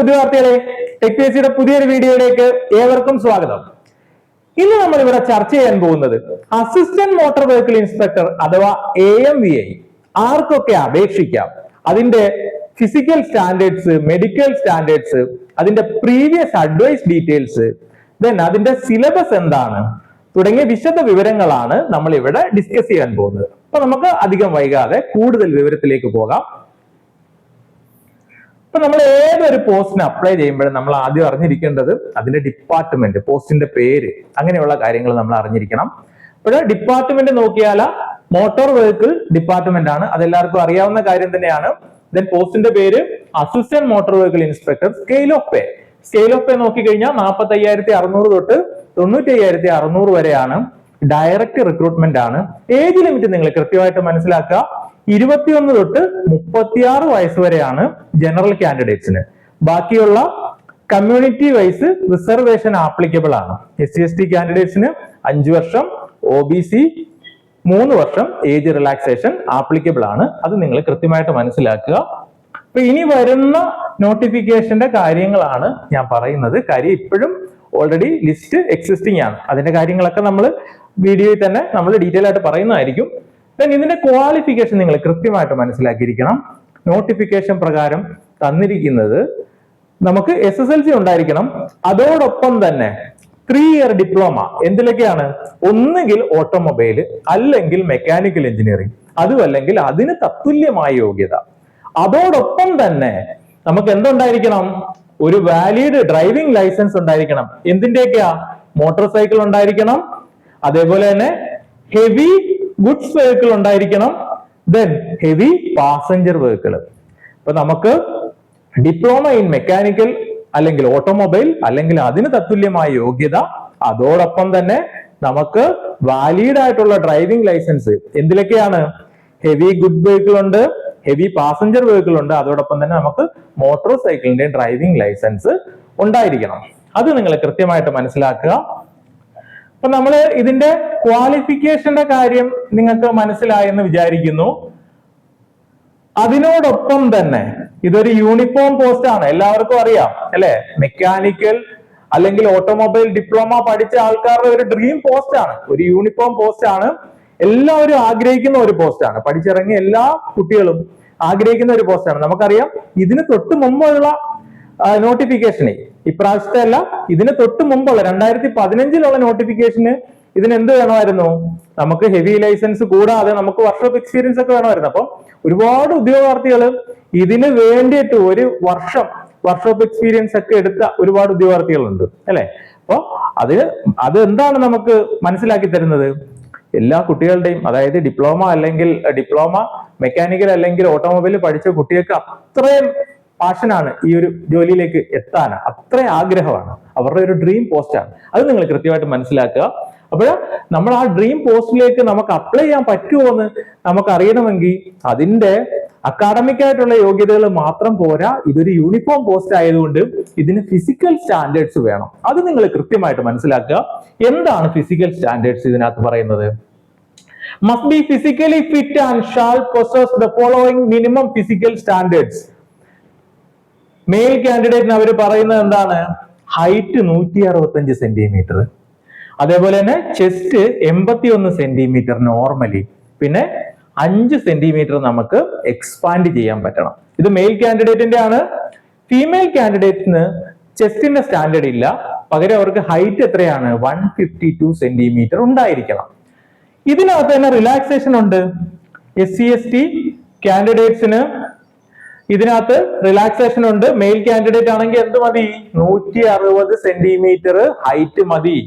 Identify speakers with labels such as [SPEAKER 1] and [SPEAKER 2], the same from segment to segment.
[SPEAKER 1] ഉദ്യോഗാർത്ഥികളെ ടെക്നേസിയുടെ പുതിയൊരു വീഡിയോയിലേക്ക് ഏവർക്കും സ്വാഗതം. ഇന്ന് നമ്മൾ ഇവിടെ ചർച്ച ചെയ്യാൻ പോകുന്നത് അസിസ്റ്റന്റ് മോട്ടോർ വെഹിക്കിൾ ഇൻസ്പെക്ടർ അഥവാ എ എം വി ഐ ആർക്കൊക്കെ അപേക്ഷിക്കാം? അതിന്റെ ഫിസിക്കൽ സ്റ്റാൻഡേർഡ്സ് മെഡിക്കൽ സ്റ്റാൻഡേർഡ്സ് അതിന്റെ പ്രീവിയസ് അഡ്വൈസ് ഡീറ്റെയിൽസ് ദെൻ അതിന്റെ സിലബസ് എന്താണ് തുടങ്ങിയ വിശദ വിവരങ്ങളാണ് നമ്മൾ ഇവിടെ ഡിസ്കസ് ചെയ്യാൻ പോകുന്നത്. അപ്പൊ നമുക്ക് അധികം വൈകാതെ കൂടുതൽ വിവരത്തിലേക്ക് പോകാം. ഇപ്പൊ നമ്മൾ ഏതൊരു പോസ്റ്റിന് അപ്ലൈ ചെയ്യുമ്പോഴും നമ്മൾ ആദ്യം അറിഞ്ഞിരിക്കേണ്ടത് അതിന്റെ ഡിപ്പാർട്ട്മെന്റ് പോസ്റ്റിന്റെ പേര് അങ്ങനെയുള്ള കാര്യങ്ങൾ നമ്മൾ അറിഞ്ഞിരിക്കണം. ഇപ്പോൾ ഡിപ്പാർട്ട്മെന്റ് നോക്കിയാൽ മോട്ടോർ വെഹിക്കിൾ ഡിപ്പാർട്ട്മെന്റ് ആണ്. അതെല്ലാവർക്കും അറിയാവുന്ന കാര്യം തന്നെയാണ്. ദെൻ പോസ്റ്റിന്റെ പേര് assistant motor vehicle inspector scale of pay scale of pay നോക്കിക്കഴിഞ്ഞാൽ നാൽപ്പത്തി അയ്യായിരത്തി അറുന്നൂറ് തൊട്ട് തൊണ്ണൂറ്റി അയ്യായിരത്തി അറുന്നൂറ് വരെയാണ്. ഡയറക്റ്റ് റിക്രൂട്ട്മെന്റ് ആണ്. ഏജ് ലിമിറ്റ് നിങ്ങൾ കൃത്യമായിട്ട് മനസ്സിലാക്കുക. ഇരുപത്തിയൊന്ന് തൊട്ട് മുപ്പത്തിയാറ് വയസ്സ് വരെയാണ് ജനറൽ കാൻഡിഡേറ്റ്സിന് ബാക്കിയുള്ള കമ്മ്യൂണിറ്റി വൈസ് റിസർവേഷൻ ആപ്ലിക്കബിൾ ആണ്. എസ് സി എസ് ടി കാൻഡിഡേറ്റ്സിന് അഞ്ചു വർഷം ഒ ബി സി മൂന്ന് വർഷം ഏജ് റിലാക്സേഷൻ ആപ്ലിക്കബിൾ ആണ്. അത് നിങ്ങൾ കൃത്യമായിട്ട് മനസ്സിലാക്കുക. അപ്പൊ ഇനി വരുന്ന നോട്ടിഫിക്കേഷന്റെ കാര്യങ്ങളാണ് ഞാൻ പറയുന്നത്. കാര്യം ഇപ്പോഴും ഓൾറെഡി ലിസ്റ്റ് എക്സിസ്റ്റിംഗ് ആണ്. അതിന്റെ കാര്യങ്ങളൊക്കെ നമ്മൾ വീഡിയോയിൽ തന്നെ നമ്മൾ ഡീറ്റെയിൽ ആയിട്ട് പറയുന്നതായിരിക്കും. ദെൻ ഇതിന്റെ ക്വാളിഫിക്കേഷൻ നിങ്ങൾ കൃത്യമായിട്ട് മനസ്സിലാക്കിയിരിക്കണം. നോട്ടിഫിക്കേഷൻ പ്രകാരം തന്നിരിക്കുന്നത് നമുക്ക് എസ് എസ് എൽ സി ഉണ്ടായിരിക്കണം. അതോടൊപ്പം തന്നെ ത്രീ ഇയർ ഡിപ്ലോമ എന്തിലൊക്കെയാണ്? ഒന്നുകിൽ ഓട്ടോമൊബൈൽ അല്ലെങ്കിൽ മെക്കാനിക്കൽ എഞ്ചിനീയറിംഗ് അതുമല്ലെങ്കിൽ അതിന് തത്തുല്യമായ യോഗ്യത. അതോടൊപ്പം തന്നെ നമുക്ക് എന്തുണ്ടായിരിക്കണം? ഒരു വാലിഡ് ഡ്രൈവിംഗ് ലൈസൻസ് ഉണ്ടായിരിക്കണം. എന്തിന്റെയൊക്കെയാ? മോട്ടോർ സൈക്കിൾ ഉണ്ടായിരിക്കണം. അതേപോലെ തന്നെ ഹെവി ഗുഡ്സ് വെഹിക്കിൾ ഉണ്ടായിരിക്കണം ദെൻ ഹെവി പാസഞ്ചർ വെഹിക്കിൾ ഇപ്പൊ നമുക്ക് ഡിപ്ലോമ ഇൻ മെക്കാനിക്കൽ അല്ലെങ്കിൽ ഓട്ടോമൊബൈൽ അല്ലെങ്കിൽ അതിന് തത്തുല്യമായ യോഗ്യത അതോടൊപ്പം തന്നെ നമുക്ക് വാലിഡ് ആയിട്ടുള്ള ഡ്രൈവിംഗ് ലൈസൻസ് എന്തിലൊക്കെയാണ്? ഹെവി ഗുഡ് വെഹിക്കിൾ ഉണ്ട് ഹെവി പാസഞ്ചർ വെഹിക്കിൾ ഉണ്ട് അതോടൊപ്പം തന്നെ നമുക്ക് മോട്ടോർ സൈക്കിളിന്റെ ഡ്രൈവിംഗ് ലൈസൻസ് ഉണ്ടായിരിക്കണം. അത് നിങ്ങൾ കൃത്യമായിട്ട് മനസ്സിലാക്കുക. അപ്പൊ നമ്മൾ ഇതിന്റെ ക്വാളിഫിക്കേഷന്റെ കാര്യം നിങ്ങൾക്ക് മനസ്സിലായെന്ന് വിചാരിക്കുന്നു. അതിനോടൊപ്പം തന്നെ ഇതൊരു യൂണിഫോം പോസ്റ്റ് ആണ്. എല്ലാവർക്കും അറിയാം അല്ലെ? മെക്കാനിക്കൽ അല്ലെങ്കിൽ ഓട്ടോമൊബൈൽ ഡിപ്ലോമ പഠിച്ച ആൾക്കാരുടെ ഒരു ഡ്രീം പോസ്റ്റ് ആണ്. ഒരു യൂണിഫോം പോസ്റ്റ് ആണ്. എല്ലാവരും ആഗ്രഹിക്കുന്ന ഒരു പോസ്റ്റ് ആണ്. പഠിച്ചിറങ്ങിയ എല്ലാ കുട്ടികളും ആഗ്രഹിക്കുന്ന ഒരു പോസ്റ്റാണ് നമുക്കറിയാം ഇതിന് തൊട്ട് മുമ്പുള്ള നോട്ടിഫിക്കേഷനെ ഇപ്രാവശ്യത്തെ അല്ല ഇതിന് തൊട്ട് മുമ്പുള്ള രണ്ടായിരത്തി പതിനഞ്ചിലുള്ള നോട്ടിഫിക്കേഷന് ഇതിന് എന്ത് വേണമായിരുന്നു? നമുക്ക് ഹെവി ലൈസൻസ് കൂടാതെ നമുക്ക് വർഷം എക്സ്പീരിയൻസ് ഒക്കെ വേണമായിരുന്നു. അപ്പൊ ഒരുപാട് ഉദ്യോഗാർത്ഥികൾ ഇതിന് വേണ്ടിയിട്ട് ഒരു വർഷം വർക്ക്ഷോപ്പ് എക്സ്പീരിയൻസ് ഒക്കെ എടുത്ത ഒരുപാട് ഉദ്യോഗാർത്ഥികളുണ്ട്. അല്ലെ? അപ്പോൾ അത് അത് എന്താണ് നമുക്ക് മനസ്സിലാക്കി തരുന്നത്? എല്ലാ കുട്ടികളുടെയും അതായത് ഡിപ്ലോമ അല്ലെങ്കിൽ ഡിപ്ലോമ മെക്കാനിക്കൽ അല്ലെങ്കിൽ ഓട്ടോമൊബൈൽ പഠിച്ച കുട്ടികൾക്ക് അത്രയും പാഷനാണ് ഈ ഒരു ജോലിയിലേക്ക് എത്താൻ. അത്ര ആഗ്രഹമാണ്. അവരുടെ ഒരു ഡ്രീം പോസ്റ്റാണ് അത് നിങ്ങൾ കൃത്യമായിട്ട് മനസ്സിലാക്കുക. അപ്പോൾ നമ്മൾ ആ ഡ്രീം പോസ്റ്റിലേക്ക് നമുക്ക് അപ്ലൈ ചെയ്യാൻ പറ്റുമോ എന്ന് നമുക്ക് അറിയണമെങ്കിൽ അതിന്റെ അക്കാഡമിക് ആയിട്ടുള്ള യോഗ്യതകൾ മാത്രം പോരാ. ഇതൊരു യൂണിഫോം പോസ്റ്റ് ആയതുകൊണ്ട് ഇതിന് ഫിസിക്കൽ സ്റ്റാൻഡേർഡ്സ് വേണം. അത് നിങ്ങൾ കൃത്യമായിട്ട് മനസ്സിലാക്കുക. എന്താണ് ഫിസിക്കൽ സ്റ്റാൻഡേർഡ്സ് ഇതിനകത്ത് പറയുന്നത്? Must be physically fit and shall process the following minimum physical standards. Male കാൻഡിഡേറ്റിന് അവർ പറയുന്നത് എന്താണ്? ഹൈറ്റ് നൂറ്റി അറുപത്തഞ്ച് സെന്റിമീറ്റർ അതേപോലെ തന്നെ ചെസ്റ്റ് എൺപത്തി ഒന്ന് സെന്റിമീറ്റർ നോർമലി പിന്നെ അഞ്ച് സെന്റിമീറ്റർ നമുക്ക് എക്സ്പാൻഡ് ചെയ്യാൻ പറ്റണം. ഇത് മെയിൽ കാൻഡിഡേറ്റിന്റെ ആണ്. ഫീമെയിൽ കാൻഡിഡേറ്റിന് ചെസ്റ്റിന്റെ സ്റ്റാൻഡേർഡ് ഇല്ല. പകരം അവർക്ക് ഹൈറ്റ് എത്രയാണ്? വൺ ഫിഫ്റ്റി ടു സെന്റിമീറ്റർ ഉണ്ടായിരിക്കണം. ഇതിനകത്ത് തന്നെ റിലാക്സേഷൻ ഉണ്ട്. എസ് സി എസ് ടി കാൻഡിഡേറ്റ്സിന് ഇതിനകത്ത് റിലാക്സേഷൻ ഉണ്ട്. മെയിൽ കാൻഡിഡേറ്റ് ആണെങ്കിൽ എന്ത് മതി? നൂറ്റി അറുപത് സെന്റിമീറ്റർ ഹൈറ്റ് മതി.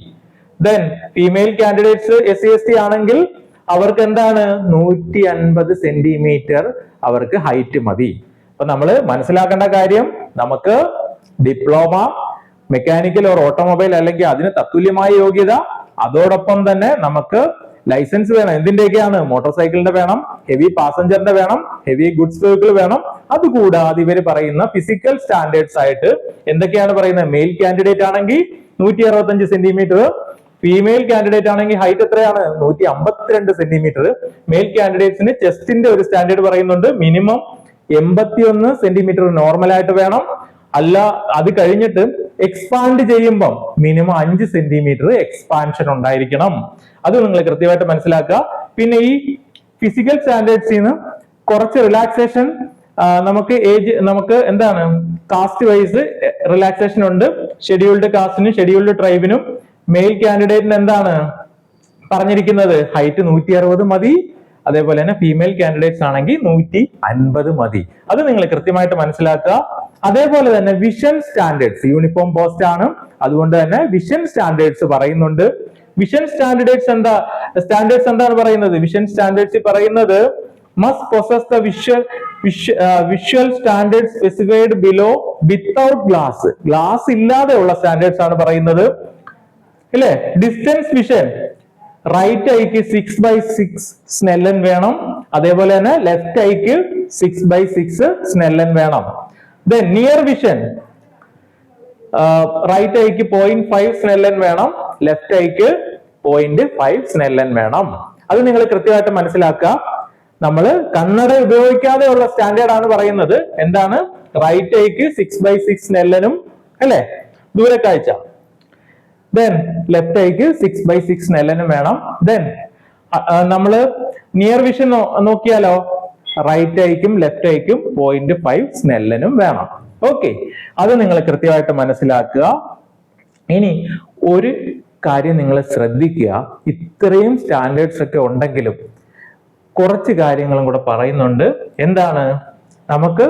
[SPEAKER 1] Then female candidates S C S T ആണെങ്കിൽ അവർക്ക് എന്താണ്? നൂറ്റി അൻപത് സെന്റിമീറ്റർ അവർക്ക് ഹൈറ്റ് മതി. അപ്പൊ നമ്മൾ മനസ്സിലാക്കേണ്ട കാര്യം നമുക്ക് ഡിപ്ലോമ മെക്കാനിക്കൽ ഓർ ഓട്ടോമൊബൈൽ അല്ലെങ്കിൽ അതിന് തത്തുല്യമായ യോഗ്യത അതോടൊപ്പം തന്നെ നമുക്ക് ലൈസൻസ് വേണം. എന്തിന്റെയൊക്കെയാണ്? മോട്ടോർ സൈക്കിളിന്റെ വേണം ഹെവി പാസഞ്ചറിന്റെ വേണം ഹെവി ഗുഡ്സ് വെഹിക്കിൾ വേണം. അതുകൂടാതെ ഇവർ പറയുന്ന ഫിസിക്കൽ സ്റ്റാൻഡേർഡ്സ് ആയിട്ട് എന്തൊക്കെയാണ് പറയുന്നത്? മെയിൽ കാൻഡിഡേറ്റ് ആണെങ്കിൽ നൂറ്റി അറുപത്തഞ്ച് സെന്റിമീറ്റർ ഫീമെയിൽ കാൻഡിഡേറ്റ് ആണെങ്കിൽ ഹൈറ്റ് എത്രയാണ്? നൂറ്റി അമ്പത്തിരണ്ട് സെന്റിമീറ്റർ മെയിൽ കാൻഡിഡേറ്റ്സിന് ചെസ്റ്റിന്റെ ഒരു സ്റ്റാൻഡേർഡ് പറയുന്നുണ്ട്. മിനിമം എൺപത്തിയൊന്ന് സെന്റിമീറ്റർ നോർമൽ ആയിട്ട് വേണം. അല്ല അത് കഴിഞ്ഞിട്ട് എക്സ്പാൻഡ് ചെയ്യുമ്പം മിനിമം അഞ്ച് സെന്റിമീറ്റർ എക്സ്പാൻഷൻ ഉണ്ടായിരിക്കണം. അത് നിങ്ങൾ കൃത്യമായിട്ട് മനസ്സിലാക്കുക. പിന്നെ ഈ ഫിസിക്കൽ സ്റ്റാൻഡേർഡ്സിൽ നിന്ന് കുറച്ച് റിലാക്സേഷൻ നമുക്ക് ഏജ് നമുക്ക് എന്താണ്? കാസ്റ്റ് വൈസ് റിലാക്സേഷൻ ഉണ്ട്. ഷെഡ്യൂൾഡ് കാസ്റ്റിനും ഷെഡ്യൂൾഡ് ട്രൈബിനും മെയിൽ കാൻഡിഡേറ്റിന് എന്താണ് പറഞ്ഞിരിക്കുന്നത്? ഹൈറ്റ് നൂറ്റി അറുപത് മതി. അതേപോലെ തന്നെ ഫീമെയിൽ കാൻഡിഡേറ്റ്സ് ആണെങ്കിൽ നൂറ്റി അൻപത് മതി. അത് നിങ്ങൾ കൃത്യമായിട്ട് മനസ്സിലാക്കുക. അതേപോലെ തന്നെ വിഷൻ സ്റ്റാൻഡേർഡ്സ് യൂണിഫോം പോസ്റ്റ് ആണ്. അതുകൊണ്ട് തന്നെ വിഷൻ സ്റ്റാൻഡേർഡ്സ് പറയുന്നുണ്ട്. വിഷൻ സ്റ്റാൻഡേർഡ്സ് എന്താ? സ്റ്റാൻഡേർഡ്സ് എന്താണ് പറയുന്നത്? വിഷൻ സ്റ്റാൻഡേർഡ്സ് പറയുന്നത് must possess the visual visual standard specified below without glass glass ഇല്ലാതെയുള്ള standards ആണ് പറയുന്നത്. ഇല്ലേ ഡിസ്റ്റൻസ് വിഷൻ റൈറ്റ് ഐക്ക് സിക്സ് ബൈ സിക്സ് സ്നെല്ലൻ വേണം. അതേപോലെ തന്നെ ലെഫ്റ്റ് ഐക്ക് സിക്സ് ബൈ സിക്സ് സ്നെല്ലൻ വേണം. ദെൻ നിയർ വിഷൻ റൈറ്റ് ഐക്ക് പോയിന്റ് ഫൈവ് സ്നെല്ലൻ വേണം. ലെഫ്റ്റ് ഐക്ക് പോയിന്റ് ഫൈവ് സ്നെല്ലൻ വേണം. അത് നിങ്ങൾ കൃത്യമായിട്ട് മനസ്സിലാക്കുക. നമ്മൾ കണ്ണട ഉപയോഗിക്കാതെയുള്ള സ്റ്റാൻഡേർഡ് ആണ് പറയുന്നത്. എന്താണ്? റൈറ്റ് ഐക്ക് സിക്സ് ബൈ സിക്സ് സ്നെല്ലനും അല്ലെ? ദൂരക്കാഴ്ച. ദെൻ ലെഫ്റ്റ് ഐക്ക് സിക്സ് ബൈ സിക്സ് നെല്ലനും വേണം. ദെൻ നമ്മൾ നിയർ വിഷൻ നോക്കിയാലോ? റൈറ്റ് ഐക്കും ലെഫ്റ്റ് ഐക്കും പോയിന്റ് ഫൈവ് സ്നെല്ലനും വേണം. ഓക്കെ അത് നിങ്ങൾ കൃത്യമായിട്ട് മനസ്സിലാക്കുക. ഇനി ഒരു കാര്യം നിങ്ങൾ ശ്രദ്ധിക്കുക. ഇത്രയും സ്റ്റാൻഡേർഡ്സ് ഒക്കെ ഉണ്ടെങ്കിലും കുറച്ച് കാര്യങ്ങളും കൂടെ പറയുന്നുണ്ട്. എന്താണ്? നമുക്ക്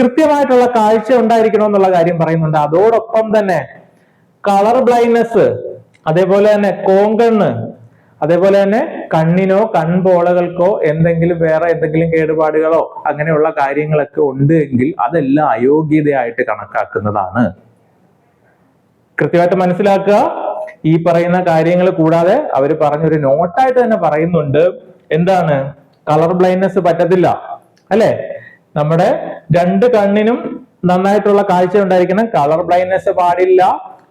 [SPEAKER 1] കൃത്യമായിട്ടുള്ള കാഴ്ച ഉണ്ടായിരിക്കണം എന്നുള്ള കാര്യം പറയുന്നുണ്ട്. അതോടൊപ്പം തന്നെ കളർ ബ്ലൈൻഡ്നെസ് അതേപോലെ തന്നെ കോങ്കണ്ണ് അതേപോലെ തന്നെ കണ്ണിനോ കൺപോളകൾക്കോ എന്തെങ്കിലും വേറെ എന്തെങ്കിലും കേടുപാടുകളോ അങ്ങനെയുള്ള കാര്യങ്ങളൊക്കെ ഉണ്ട് എങ്കിൽ അതെല്ലാം അയോഗ്യതയായിട്ട് കണക്കാക്കുന്നതാണ്. കൃത്യമായിട്ട് മനസ്സിലാക്കുക. ഈ പറയുന്ന കാര്യങ്ങൾ കൂടാതെ അവർ പറഞ്ഞൊരു നോട്ടായിട്ട് തന്നെ പറയുന്നുണ്ട്. എന്താണ്? കളർ ബ്ലൈൻഡ്നെസ് പറ്റത്തില്ല അല്ലെ? നമ്മുടെ രണ്ട് കണ്ണിനും നന്നായിട്ടുള്ള കാഴ്ച ഉണ്ടായിരിക്കണം. കളർ ബ്ലൈൻഡ്നെസ് പാടില്ല.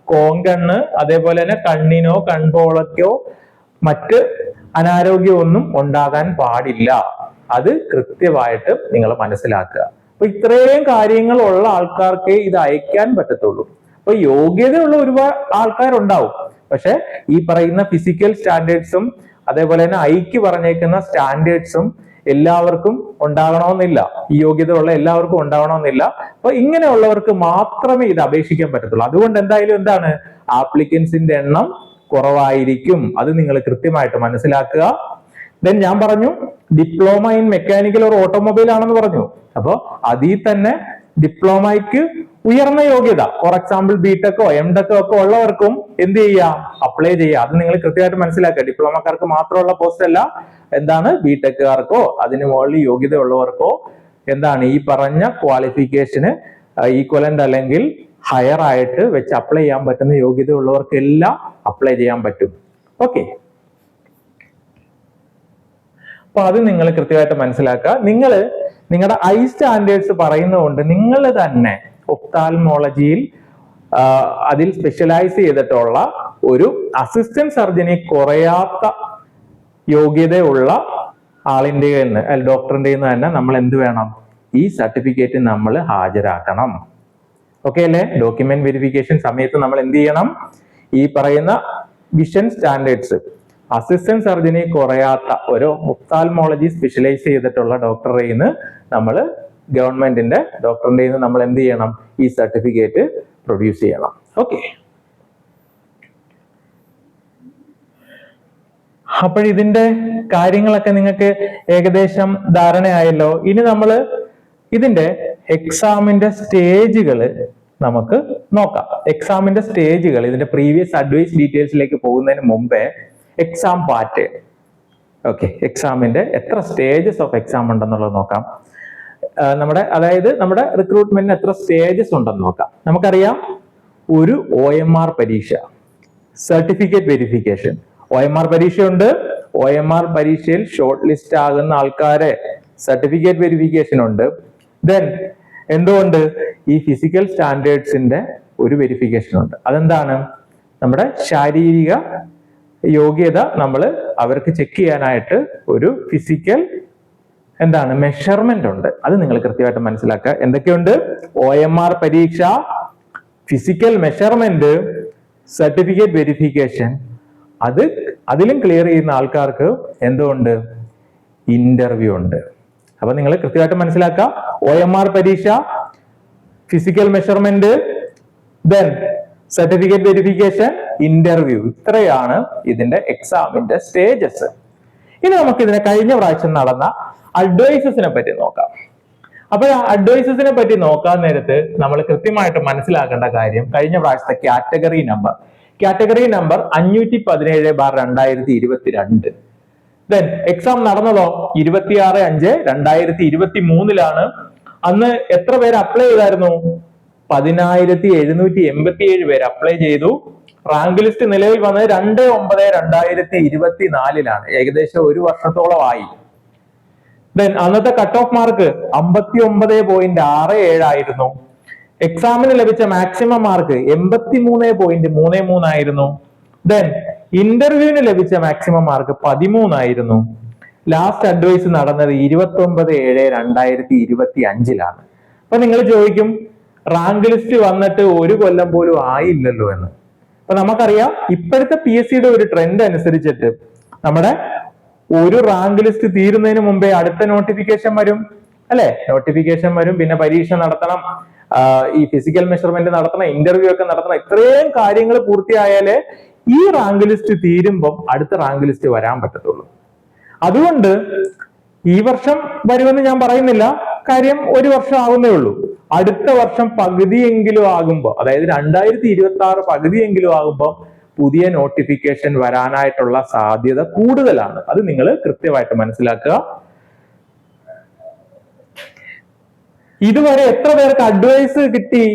[SPEAKER 1] കോങ്കണ്ണ് അതേപോലെ തന്നെ കണ്ണിനോ കൺപോളയ്ക്കോ മറ്റ് അനാരോഗ്യമൊന്നും ഉണ്ടാകാൻ പാടില്ല. അത് കൃത്യമായിട്ട് നിങ്ങൾ മനസ്സിലാക്കുക. അപ്പൊ ഇത്രയും കാര്യങ്ങൾ ഉള്ള ആൾക്കാർക്ക് ഇത് അയക്കാൻ പറ്റത്തുള്ളൂ. അപ്പൊ യോഗ്യതയുള്ള ഒരുപാട് ആൾക്കാരുണ്ടാവും. പക്ഷെ ഈ പറയുന്ന ഫിസിക്കൽ സ്റ്റാൻഡേർഡ്സും അതേപോലെ തന്നെ ഐക്ക് പറഞ്ഞേക്കുന്ന സ്റ്റാൻഡേർഡ്സും എല്ലാവർക്കും ഉണ്ടാകണമെന്നില്ല. ഈ യോഗ്യത ഉള്ള എല്ലാവർക്കും ഉണ്ടാകണമെന്നില്ല. അപ്പൊ ഇങ്ങനെയുള്ളവർക്ക് മാത്രമേ ഇത് അപേക്ഷിക്കാൻ പറ്റത്തുള്ളൂ. അതുകൊണ്ട് എന്തായാലും എന്താണ്? ആപ്ലിക്കൻസിന്റെ എണ്ണം കുറവായിരിക്കും. അത് നിങ്ങൾ കൃത്യമായിട്ട് മനസ്സിലാക്കുക. ദെൻ ഞാൻ പറഞ്ഞു diploma in mechanical or automobile ആണെന്ന് പറഞ്ഞു. അപ്പോ അതിൽ തന്നെ ഡിപ്ലോമയ്ക്ക് ഉയർന്ന യോഗ്യത. ഫോർ എക്സാമ്പിൾ ബിടെക്കോ എം ടെക്കോ ഒക്കെ ഉള്ളവർക്കും എന്ത് ചെയ്യുക അപ്ലൈ ചെയ്യുക അത് നിങ്ങൾ കൃത്യമായിട്ട് മനസ്സിലാക്കുക. ഡിപ്ലോമക്കാർക്ക് മാത്രമുള്ള പോസ്റ്റ് അല്ല. എന്താണ്? ബിടെക്കുകാർക്കോ അതിന് മുകളിൽ യോഗ്യത ഉള്ളവർക്കോ എന്താണ്? ഈ പറഞ്ഞ ക്വാളിഫിക്കേഷന് ഈക്വലന്റ് അല്ലെങ്കിൽ ഹയർ ആയിട്ട് വെച്ച് അപ്ലൈ ചെയ്യാൻ പറ്റുന്ന യോഗ്യത ഉള്ളവർക്കെല്ലാം അപ്ലൈ ചെയ്യാൻ പറ്റും. ഓക്കെ അപ്പൊ അത് നിങ്ങൾ കൃത്യമായിട്ട് മനസ്സിലാക്കുക. നിങ്ങൾ നിങ്ങളുടെ ഐ സ്റ്റാൻഡേർഡ്സ് പറയുന്നതുകൊണ്ട് നിങ്ങൾ തന്നെ ഒപ്താൽമോളജിയിൽ അതിൽ സ്പെഷ്യലൈസ് ചെയ്തിട്ടുള്ള ഒരു അസിസ്റ്റന്റ് സർജനെ കുറയാത്ത യോഗ്യതയുള്ള ആളിന്റെ നിന്ന് ഡോക്ടറിന്റെ നിന്ന് തന്നെ നമ്മൾ എന്ത് വേണം? ഈ സർട്ടിഫിക്കറ്റ് നമ്മൾ ഹാജരാക്കണം. ഓക്കെ അല്ലേ? ഡോക്യുമെന്റ് വെരിഫിക്കേഷൻ സമയത്ത് നമ്മൾ എന്ത് ചെയ്യണം? ഈ പറയുന്ന വിഷൻ സ്റ്റാൻഡേർഡ്സ് അസിസ്റ്റന്റ് സർജനെ കുറയാത്ത ഒരു ഒപ്താൽമോളജി സ്പെഷ്യലൈസ് ചെയ്തിട്ടുള്ള ഡോക്ടറെ നിന്ന് നമ്മൾ ഗവൺമെന്റിന്റെ ഡോക്ടറിന്റെ നിന്ന് നമ്മൾ എന്ത് ചെയ്യണം? ഈ സർട്ടിഫിക്കറ്റ് പ്രൊഡ്യൂസ് ചെയ്യണം. ഓക്കെ അപ്പോൾ ഇതിന്റെ കാര്യങ്ങളൊക്കെ നിങ്ങൾക്ക് ഏകദേശം ധാരണയായല്ലോ. ഇനി നമ്മൾ ഇതിന്റെ എക്സാമിന്റെ സ്റ്റേജുകൾ നമുക്ക് നോക്കാം. എക്സാമിന്റെ സ്റ്റേജുകൾ ഇതിന്റെ പ്രീവിയസ് അഡ്വൈസ് ഡീറ്റെയിൽസിലേക്ക് പോകുന്നതിന് മുമ്പേ എക്സാം പാറ്റേൺ ഓക്കെ എക്സാമിന്റെ എത്ര സ്റ്റേജസ് ഓഫ് എക്സാം ഉണ്ടെന്നുള്ളത് നോക്കാം. നമ്മുടെ അതായത് നമ്മുടെ റിക്രൂട്ട്മെന്റിന് എത്ര സ്റ്റേജസ് ഉണ്ടെന്ന് നോക്കാം. നമുക്കറിയാം ഒരു ഒ എം ആർ പരീക്ഷ certificate verification O M R പരീക്ഷയുണ്ട്. O M R പരീക്ഷയിൽ ഷോർട്ട് ലിസ്റ്റ് ആകുന്ന ആൾക്കാരെ സർട്ടിഫിക്കറ്റ് വെരിഫിക്കേഷൻ ഉണ്ട്. ദെൻ എന്തുകൊണ്ട് ഈ ഫിസിക്കൽ സ്റ്റാൻഡേർഡ്സിന്റെ ഒരു വെരിഫിക്കേഷൻ ഉണ്ട്? അതെന്താണ്? നമ്മുടെ ശാരീരിക യോഗ്യത നമ്മൾ അവർക്ക് ചെക്ക് ചെയ്യാനായിട്ട് ഒരു ഫിസിക്കൽ എന്താണ്? മെഷർമെന്റ് ഉണ്ട്. അത് നിങ്ങൾ കൃത്യമായിട്ട് മനസ്സിലാക്കുക. എന്തൊക്കെയുണ്ട്? ഒ എം ആർ പരീക്ഷ ഫിസിക്കൽ മെഷർമെന്റ് സർട്ടിഫിക്കറ്റ് വെരിഫിക്കേഷൻ അത് അതിലും ക്ലിയർ ചെയ്യുന്ന ആൾക്കാർക്ക് എന്തുകൊണ്ട് ഇന്റർവ്യൂ ഉണ്ട്. അപ്പൊ നിങ്ങൾ കൃത്യമായിട്ട് മനസ്സിലാക്കുക. ഒ എം ആർ പരീക്ഷ physical measurement then certificate verification interview ഇത്രയാണ് ഇതിന്റെ എക്സാമിന്റെ സ്റ്റേജസ് ഇനി നമുക്ക് ഇതിനെ കഴിഞ്ഞ പ്രാവശ്യം നടന്ന അഡ്വൈസസിനെ പറ്റി നോക്കാം. അപ്പോൾ അഡ്വൈസസിനെ പറ്റി നോക്കാൻ നേരത്ത് നമ്മൾ കൃത്യമായിട്ട് മനസ്സിലാക്കേണ്ട കാര്യം കഴിഞ്ഞ പ്രാവശ്യത്തെ കാറ്റഗറി നമ്പർ കാറ്റഗറി നമ്പർ അഞ്ഞൂറ്റി പതിനേഴ് ബാർ രണ്ടായിരത്തി ഇരുപത്തിരണ്ട് ദെൻ എക്സാം നടന്നതോ? ഇരുപത്തിയാറ് അഞ്ച് രണ്ടായിരത്തി ഇരുപത്തി മൂന്നിലാണ് അന്ന് എത്ര പേര് അപ്ലൈ ചെയ്തായിരുന്നു? പതിനായിരത്തി എഴുന്നൂറ്റി എൺപത്തി ഏഴ് പേര് അപ്ലൈ ചെയ്തു. റാങ്ക് ലിസ്റ്റ് നിലവിൽ വന്നത് രണ്ട് ഒമ്പത് രണ്ടായിരത്തി ഇരുപത്തി നാലിലാണ് ഏകദേശം ഒരു വർഷത്തോളമായി. ദെൻ അന്നത്തെ കട്ട് ഓഫ് മാർക്ക് അമ്പത്തി ഒമ്പത് പോയിന്റ് ആറ് ഏഴായിരുന്നു എക്സാമിന് ലഭിച്ച മാക്സിമം മാർക്ക് എൺപത്തി മൂന്ന് പോയിന്റ് മൂന്ന് മൂന്നായിരുന്നു ദെൻ ഇന്റർവ്യൂവിന് ലഭിച്ച മാക്സിമം മാർക്ക് പതിമൂന്നായിരുന്നു ലാസ്റ്റ് അഡ്വൈസ് നടന്നത് ഇരുപത്തി ഒമ്പത് ഏഴ് രണ്ടായിരത്തി ഇരുപത്തി അഞ്ചിലാണ്. അപ്പൊ നിങ്ങൾ ചോദിക്കും റാങ്ക് ലിസ്റ്റ് വന്നിട്ട് ഒരു കൊല്ലം പോലും ആയില്ലല്ലോ എന്ന്. അപ്പൊ നമുക്കറിയാം ഇപ്പോഴത്തെ പി എസ് സിയുടെ ഒരു ട്രെൻഡ് അനുസരിച്ചിട്ട് നമ്മുടെ ഒരു റാങ്ക് ലിസ്റ്റ് തീരുന്നതിന് മുമ്പേ അടുത്ത നോട്ടിഫിക്കേഷൻ വരും അല്ലെ? നോട്ടിഫിക്കേഷൻ വരും പിന്നെ പരീക്ഷ നടത്തണം ഈ ഫിസിക്കൽ മെഷർമെന്റ് നടത്തണം ഇന്റർവ്യൂ ഒക്കെ നടത്തണം ഇത്രയും കാര്യങ്ങൾ പൂർത്തിയായാലേ ഈ റാങ്ക് ലിസ്റ്റ് തീരുമ്പം അടുത്ത റാങ്ക് ലിസ്റ്റ് വരാൻ പറ്റത്തുള്ളൂ. അതുകൊണ്ട് ഈ വർഷം വരുമെന്ന് ഞാൻ പറയുന്നില്ല കാര്യം ഒരു വർഷം ആകുന്നേ ഉള്ളൂ. അടുത്ത വർഷം പകുതിയെങ്കിലും ആകുമ്പോൾ അതായത് രണ്ടായിരത്തി ഇരുപത്തി ആറ് പകുതിയെങ്കിലും ആകുമ്പോൾ പുതിയ നോട്ടിഫിക്കേഷൻ വരാനായിട്ടുള്ള സാധ്യത കൂടുതലാണ്. അത് നിങ്ങൾ കൃത്യമായിട്ട് മനസ്സിലാക്കുക. ഇതുവരെ എത്ര പേർക്ക് അഡ്വൈസ് കിട്ടി?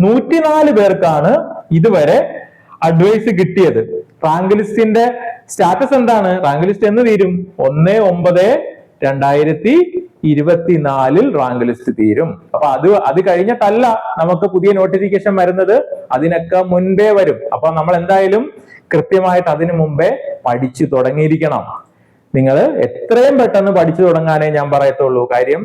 [SPEAKER 1] നൂറ്റിനാല് പേർക്കാണ് ഇതുവരെ അഡ്വൈസ് കിട്ടിയത്. റാങ്ക് ലിസ്റ്റിന്റെ സ്റ്റാറ്റസ് എന്താണ്? റാങ്ക് ലിസ്റ്റ് എന്ന് തീരും. ഒന്ന് ഒമ്പത് രണ്ടായിരത്തി ഇരുപത്തിനാലിൽ റാങ്ക് ലിസ്റ്റ് തീരും. അപ്പൊ അത് അത് കഴിഞ്ഞിട്ടല്ല നമുക്ക് പുതിയ നോട്ടിഫിക്കേഷൻ വരുന്നത്. അതിനൊക്കെ മുൻപേ വരും. അപ്പൊ നമ്മൾ എന്തായാലും കൃത്യമായിട്ട് അതിനു മുമ്പേ പഠിച്ചു തുടങ്ങിയിരിക്കണം. നിങ്ങൾ എത്രയും പെട്ടെന്ന് പഠിച്ചു തുടങ്ങാനേ ഞാൻ പറയത്തുള്ളൂ. കാര്യം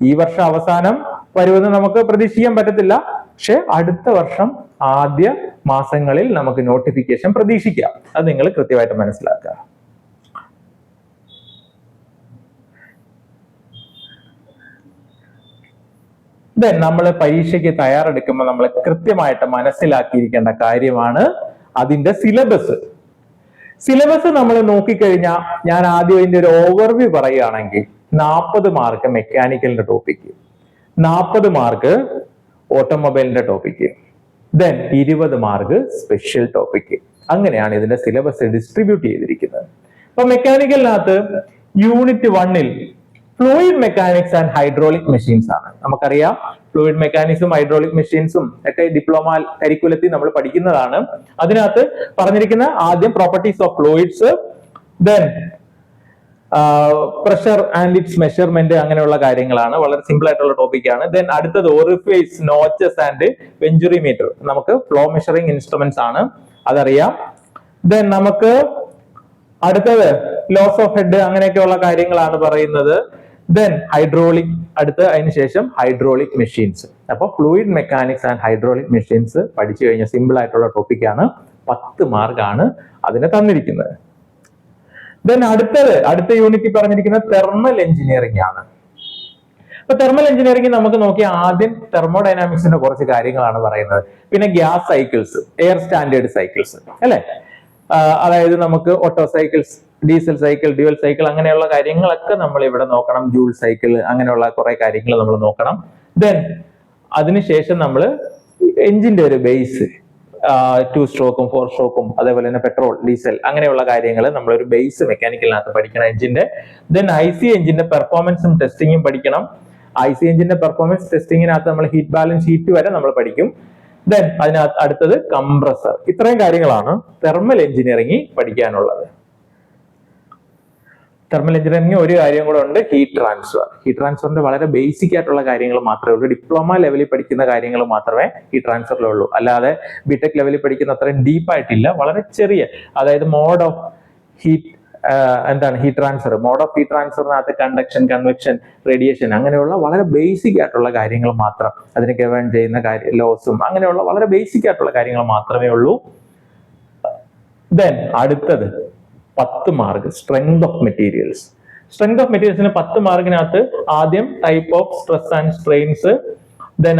[SPEAKER 1] ഈ വർഷം അവസാനം വരുമെന്ന് നമുക്ക് പ്രതീക്ഷിക്കാൻ പറ്റത്തില്ല. പക്ഷെ അടുത്ത വർഷം ആദ്യ മാസങ്ങളിൽ നമുക്ക് നോട്ടിഫിക്കേഷൻ പ്രതീക്ഷിക്കാം. അത് നിങ്ങൾ കൃത്യമായിട്ട് മനസ്സിലാക്കുക. ദെൻ നമ്മൾ പരീക്ഷയ്ക്ക് തയ്യാറെടുക്കുമ്പോൾ നമ്മൾ കൃത്യമായിട്ട് മനസ്സിലാക്കിയിരിക്കേണ്ട കാര്യമാണ് അതിന്റെ സിലബസ്. സിലബസ് നമ്മൾ നോക്കിക്കഴിഞ്ഞാൽ ഞാൻ ആദ്യം ഇതിന്റെ ഒരു ഓവർവ്യൂ പറയുകയാണെങ്കിൽ നാൽപ്പത് മാർക്ക് മെക്കാനിക്കലിന്റെ ടോപ്പിക്ക് നാൽപ്പത് മാർക്ക് ഓട്ടോമൊബൈലിന്റെ ടോപ്പിക്ക് ദെൻ ഇരുപത് മാർക്ക് സ്പെഷ്യൽ ടോപ്പിക്ക് അങ്ങനെയാണ് ഇതിന്റെ സിലബസ് ഡിസ്ട്രിബ്യൂട്ട് ചെയ്തിരിക്കുന്നത്. അപ്പൊ മെക്കാനിക്കലിനകത്ത് യൂണിറ്റ് വണ്ണിൽ fluid mechanics and hydraulic machines ആണ്. നമുക്കറിയാം ഫ്ലൂയിഡ് മെക്കാനിക്സും ഹൈഡ്രോളിക് മെഷീൻസും ഒക്കെ ഡിപ്ലോമ കരിക്കുലത്തിൽ നമ്മൾ പഠിക്കുന്നതാണ്. അതിനകത്ത് പറഞ്ഞിരിക്കുന്ന ആദ്യം properties of fluids then pressure and its measurement അങ്ങനെയുള്ള കാര്യങ്ങളാണ്. വളരെ സിമ്പിൾ ആയിട്ടുള്ള ടോപ്പിക്കാണ് ദെൻ അടുത്തത് orifice notches and venturi meter നമുക്ക് ഫ്ലോ മെഷറിംഗ് ഇൻസ്ട്രുമെന്റ്സ് ആണ്. അതറിയാം. ദെൻ നമുക്ക് അടുത്തത് ലോസ് ഓഫ് ഹെഡ് അങ്ങനെയൊക്കെയുള്ള കാര്യങ്ങളാണ് പറയുന്നത്. ദെൻ ഹൈഡ്രോളിക് അടുത്ത് അതിന് ശേഷം ഹൈഡ്രോളിക് മെഷീൻസ് അപ്പൊ fluid mechanics and hydraulic machines പഠിച്ചു കഴിഞ്ഞാൽ സിമ്പിൾ ആയിട്ടുള്ള ടോപ്പിക്കാണ് പത്ത് മാർക്കാണ് അതിന് തന്നിരിക്കുന്നത്. ദെൻ അടുത്തത് അടുത്ത യൂണിറ്റ് പറഞ്ഞിരിക്കുന്നത് തെർമൽ എഞ്ചിനീയറിംഗ് ആണ്. അപ്പൊ തെർമൽ എഞ്ചിനീയറിംഗ് നമുക്ക് നോക്കി ആദ്യം തെർമോഡൈനാമിക്സിന്റെ കുറച്ച് കാര്യങ്ങളാണ് പറയുന്നത്. പിന്നെ gas cycles air standard cycles അല്ലെ? അതായത് നമുക്ക് Otto cycles diesel cycle dual cycle അങ്ങനെയുള്ള കാര്യങ്ങളൊക്കെ നമ്മൾ ഇവിടെ നോക്കണം. ജൂൾ സൈക്കിൾ അങ്ങനെയുള്ള കുറെ കാര്യങ്ങൾ നമ്മൾ നോക്കണം. ദെൻ അതിനുശേഷം നമ്മൾ എഞ്ചിന്റെ ഒരു ബേസ് ടു സ്ട്രോക്കും ഫോർ സ്ട്രോക്കും അതേപോലെ തന്നെ പെട്രോൾ ഡീസൽ അങ്ങനെയുള്ള കാര്യങ്ങൾ ഒരു ബേസ് മെക്കാനിക്കലിനകത്ത് പഠിക്കണം എഞ്ചിന്റെ ദെൻ ഐ സി എഞ്ചിന്റെ പെർഫോമൻസും ടെസ്റ്റിങ്ങും പഠിക്കണം. ഐ സി എഞ്ചിന്റെ പെർഫോമൻസ് ടെസ്റ്റിങ്ങിനകത്ത് നമ്മൾ ഹീറ്റ് ബാലൻസ് ഹീറ്റ് വരെ നമ്മൾ പഠിക്കും. ദെൻ അതിനകത്ത് അടുത്തത് കംപ്രസർ ഇത്രയും കാര്യങ്ങളാണ് തെർമൽ എഞ്ചിനീയറിംഗ് പഠിക്കാനുള്ളത്. തെർമൽ എഞ്ചിനീയറിംഗ് ഒരു കാര്യം കൂടെ ഉണ്ട് ഹീറ്റ് ട്രാൻസ്ഫർ ഹീറ്റ് ട്രാൻസ്ഫറിന്റെ വളരെ ബേസിക് ആയിട്ടുള്ള കാര്യങ്ങൾ മാത്രമേ ഉള്ളൂ. ഡിപ്ലോമ ലെവലിൽ പഠിക്കുന്ന കാര്യങ്ങൾ മാത്രമേ ഈ ട്രാൻസ്ഫറിലുള്ളൂ അല്ലാതെ ബിടെക് ലെവലിൽ പഠിക്കുന്ന അത്രയും ഡീപ്പായിട്ടില്ല വളരെ ചെറിയ അതായത് മോഡ് ഓഫ് ഹീറ്റ് എന്താണ് heat transfer mode of heat ട്രാൻസ്ഫറിനകത്ത് conduction convection radiation അങ്ങനെയുള്ള വളരെ ബേസിക് ആയിട്ടുള്ള കാര്യങ്ങൾ മാത്രം. അതിനെ ഗവേൺ ചെയ്യുന്ന കാര്യം ലോസും അങ്ങനെയുള്ള വളരെ ബേസിക് ആയിട്ടുള്ള കാര്യങ്ങൾ മാത്രമേ ഉള്ളൂ. ദെൻ അടുത്തത്. പത്ത് mark strength of materials strength of മെറ്റീരിയൽസിന് പത്ത് മാർക്കിനകത്ത് ആദ്യം type of stress and strains then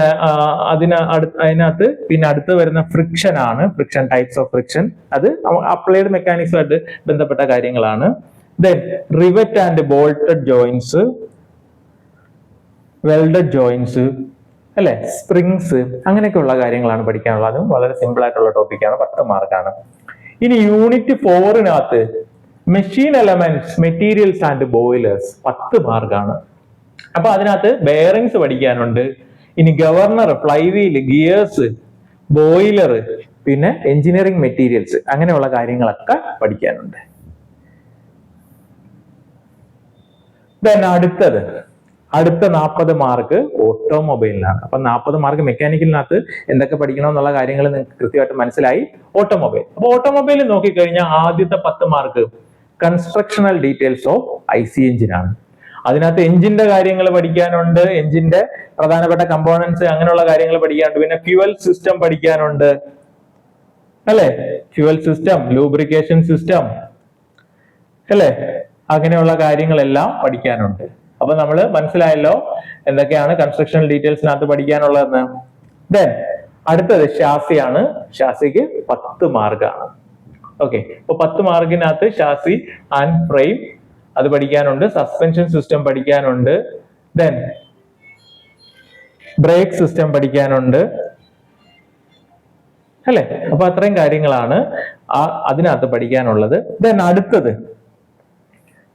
[SPEAKER 1] അതിന് അതിനകത്ത് പിന്നെ അടുത്ത് വരുന്ന ഫ്രിക്ഷൻ ആണ് ഫ്രിക്ഷൻ ടൈപ്സ് ഓഫ് ഫ്രിക്ഷൻ അത് അപ്ലൈഡ് മെക്കാനിക്സുമായിട്ട് ബന്ധപ്പെട്ട കാര്യങ്ങളാണ്. Then rivet and bolted joints welded joints അല്ലെ? സ്പ്രിങ്സ് അങ്ങനെയൊക്കെയുള്ള കാര്യങ്ങളാണ് പഠിക്കാനുള്ളത്. അതും വളരെ സിമ്പിൾ ആയിട്ടുള്ള ടോപ്പിക്കാണ് പത്ത് മാർക്കാണ് ഇനി unit ഫോറിനകത്ത് machine elements materials and boilers പത്ത് മാർക്കാണ് അപ്പൊ അതിനകത്ത് ബെയറിങ്സ് പഠിക്കാനുണ്ട്. ഇനി ഗവർണർ ഫ്ലൈവീൽ ഗിയേഴ്സ് ബോയിലർ പിന്നെ എഞ്ചിനീയറിംഗ് മെറ്റീരിയൽസ് അങ്ങനെയുള്ള കാര്യങ്ങളൊക്കെ പഠിക്കാനുണ്ട്. അടുത്തത് അടുത്ത നാൽപ്പത് മാർക്ക് ഓട്ടോമൊബൈലിനാണ് അപ്പൊ നാൽപ്പത് മാർക്ക് മെക്കാനിക്കലിനകത്ത് എന്തൊക്കെ പഠിക്കണം എന്നുള്ള കാര്യങ്ങൾ നിങ്ങൾക്ക് കൃത്യമായിട്ട് മനസ്സിലായി. ഓട്ടോമൊബൈൽ അപ്പൊ ഓട്ടോമൊബൈൽ നോക്കിക്കഴിഞ്ഞാൽ ആദ്യത്തെ പത്ത് mark constructional details of I C ആണ്. അതിനകത്ത് എഞ്ചിന്റെ കാര്യങ്ങൾ പഠിക്കാനുണ്ട് എഞ്ചിന്റെ പ്രധാനപ്പെട്ട കമ്പോണൻസ് അങ്ങനെയുള്ള കാര്യങ്ങൾ പഠിക്കാനുണ്ട്. പിന്നെ ഫ്യുവൽ സിസ്റ്റം പഠിക്കാനുണ്ട്. അല്ലേ? ഫ്യുവൽ സിസ്റ്റം ലൂബ്രിക്കേഷൻ സിസ്റ്റം അല്ലേ? അങ്ങനെയുള്ള കാര്യങ്ങളെല്ലാം പഠിക്കാനുണ്ട്. അപ്പൊ നമ്മൾ മനസ്സിലായല്ലോ എന്തൊക്കെയാണ് കൺസ്ട്രക്ഷൻ ഡീറ്റെയിൽസിനകത്ത് പഠിക്കാനുള്ളതെന്ന്. ദെൻ അടുത്തത് ഷാസിയാണ് ഷാസിക്ക് പത്ത് മാർക്കാണ്. ഓക്കെ അപ്പൊ പത്ത് മാർക്കിനകത്ത് ഷാസി ആൻഡ് ഫ്രെയിം അത് പഠിക്കാനുണ്ട്. സസ്പെൻഷൻ സിസ്റ്റം പഠിക്കാനുണ്ട്. ദെൻ ബ്രേക്ക് സിസ്റ്റം പഠിക്കാനുണ്ട്. അല്ലെ? അപ്പൊ അത്രയും കാര്യങ്ങളാണ് ആ അതിനകത്ത് പഠിക്കാനുള്ളത്. ദെൻ അടുത്തത്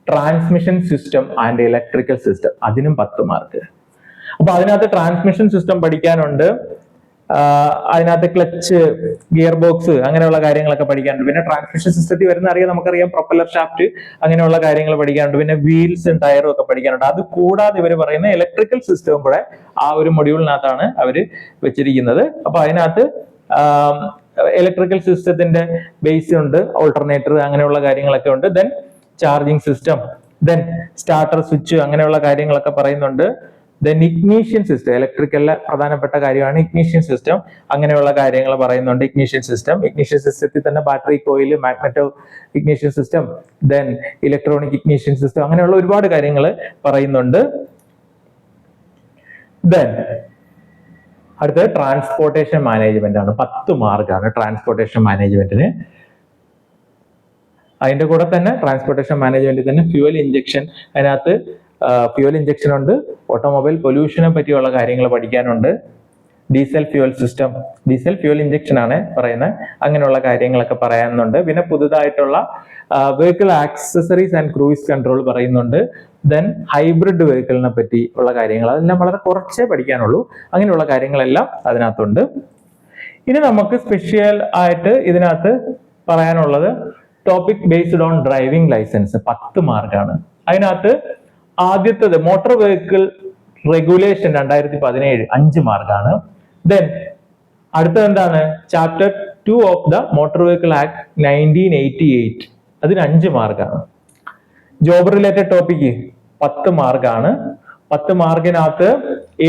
[SPEAKER 1] transmission system and electrical system അതിനും പത്ത് മാർക്ക്. അപ്പൊ അതിനകത്ത് ട്രാൻസ്മിഷൻ സിസ്റ്റം പഠിക്കാനുണ്ട്. അതിനകത്ത് ക്ലച്ച് ഗിയർ ബോക്സ് അങ്ങനെയുള്ള കാര്യങ്ങളൊക്കെ പഠിക്കാനുണ്ട്. പിന്നെ ട്രാൻസ്മിഷൻ സിസ്റ്റത്തിൽ വരുന്ന അറിയാം നമുക്കറിയാം പ്രൊപ്പലർ ഷാഫ്റ്റ് അങ്ങനെയുള്ള കാര്യങ്ങൾ പഠിക്കാനുണ്ട്. പിന്നെ വീൽസും ടയറും ഒക്കെ പഠിക്കാനുണ്ട്. അത് കൂടാതെ ഇവർ പറയുന്ന ഇലക്ട്രിക്കൽ സിസ്റ്റവും കൂടെ ആ ഒരു മൊഡ്യൂളിനകത്താണ് അവർ വെച്ചിരിക്കുന്നത്. അപ്പൊ അതിനകത്ത് ഇലക്ട്രിക്കൽ സിസ്റ്റത്തിന്റെ ബേസ് ഉണ്ട് ഓൾട്ടർനേറ്റർ അങ്ങനെയുള്ള കാര്യങ്ങളൊക്കെ ഉണ്ട്. Then charging system then starter switch അങ്ങനെയുള്ള കാര്യങ്ങളൊക്കെ പറയുന്നുണ്ട്. ദെൻ ഇഗ്നീഷ്യൻ സിസ്റ്റം ഇലക്ട്രിക്കലിലെ പ്രധാനപ്പെട്ട കാര്യമാണ് ഇഗ്നീഷ്യൻ സിസ്റ്റം അങ്ങനെയുള്ള കാര്യങ്ങൾ പറയുന്നുണ്ട് ഇഗ്നീഷ്യൻ സിസ്റ്റം ഇഗ്നീഷ്യൻ സിസ്റ്റത്തിൽ തന്നെ battery coil magneto ignition system then electronic ignition system അങ്ങനെയുള്ള ഒരുപാട് കാര്യങ്ങൾ പറയുന്നുണ്ട്. ദെൻ അടുത്തത് ട്രാൻസ്പോർട്ടേഷൻ മാനേജ്മെന്റ് ആണ്. പത്ത് മാർക്കാണ് ട്രാൻസ്പോർട്ടേഷൻ മാനേജ്മെന്റിന് അതിന്റെ കൂടെ തന്നെ ട്രാൻസ്പോർട്ടേഷൻ മാനേജ്മെന്റിൽ തന്നെ ഫ്യൂവൽ ഇഞ്ചക്ഷൻ അതിനകത്ത് ഫ്യൂവൽ ഇഞ്ചക്ഷൻ ഉണ്ട്. ഓട്ടോമൊബൈൽ പൊല്യൂഷനെ പറ്റിയുള്ള കാര്യങ്ങൾ പഠിക്കാനുണ്ട്. Diesel fuel system diesel fuel injection ആണ് പറയുന്നത്. അങ്ങനെയുള്ള കാര്യങ്ങളൊക്കെ പറയാനുണ്ട് പിന്നെ പുതുതായിട്ടുള്ള vehicle accessories and cruise control പറയുന്നുണ്ട്. ദെൻ ഹൈബ്രിഡ് വെഹിക്കിളിനെ പറ്റി ഉള്ള കാര്യങ്ങൾ. അതെല്ലാം വളരെ കുറച്ചേ പഠിക്കാനുള്ളൂ. അങ്ങനെയുള്ള കാര്യങ്ങളെല്ലാം അതിനകത്തുണ്ട്. ഇനി നമുക്ക് സ്പെഷ്യൽ ആയിട്ട് ഇതിനകത്ത് പറയാനുള്ളത് topic based on driving licence പത്ത് മാർക്കാണ് അതിനകത്ത് ആദ്യത്തത് മോട്ടോർ വെഹിക്കിൾ റെഗുലേഷൻ രണ്ടായിരത്തി പതിനേഴ് അഞ്ച് മാർക്കാണ്. ദെൻ അടുത്തത് എന്താണ്? Chapter two of the motor vehicle act nineteen eighty eight അതിന് അഞ്ച് മാർക്കാണ്. ജോബ് റിലേറ്റഡ് ടോപ്പിക്ക് പത്ത് മാർക്കാണ്. പത്ത് മാർക്കിനകത്ത്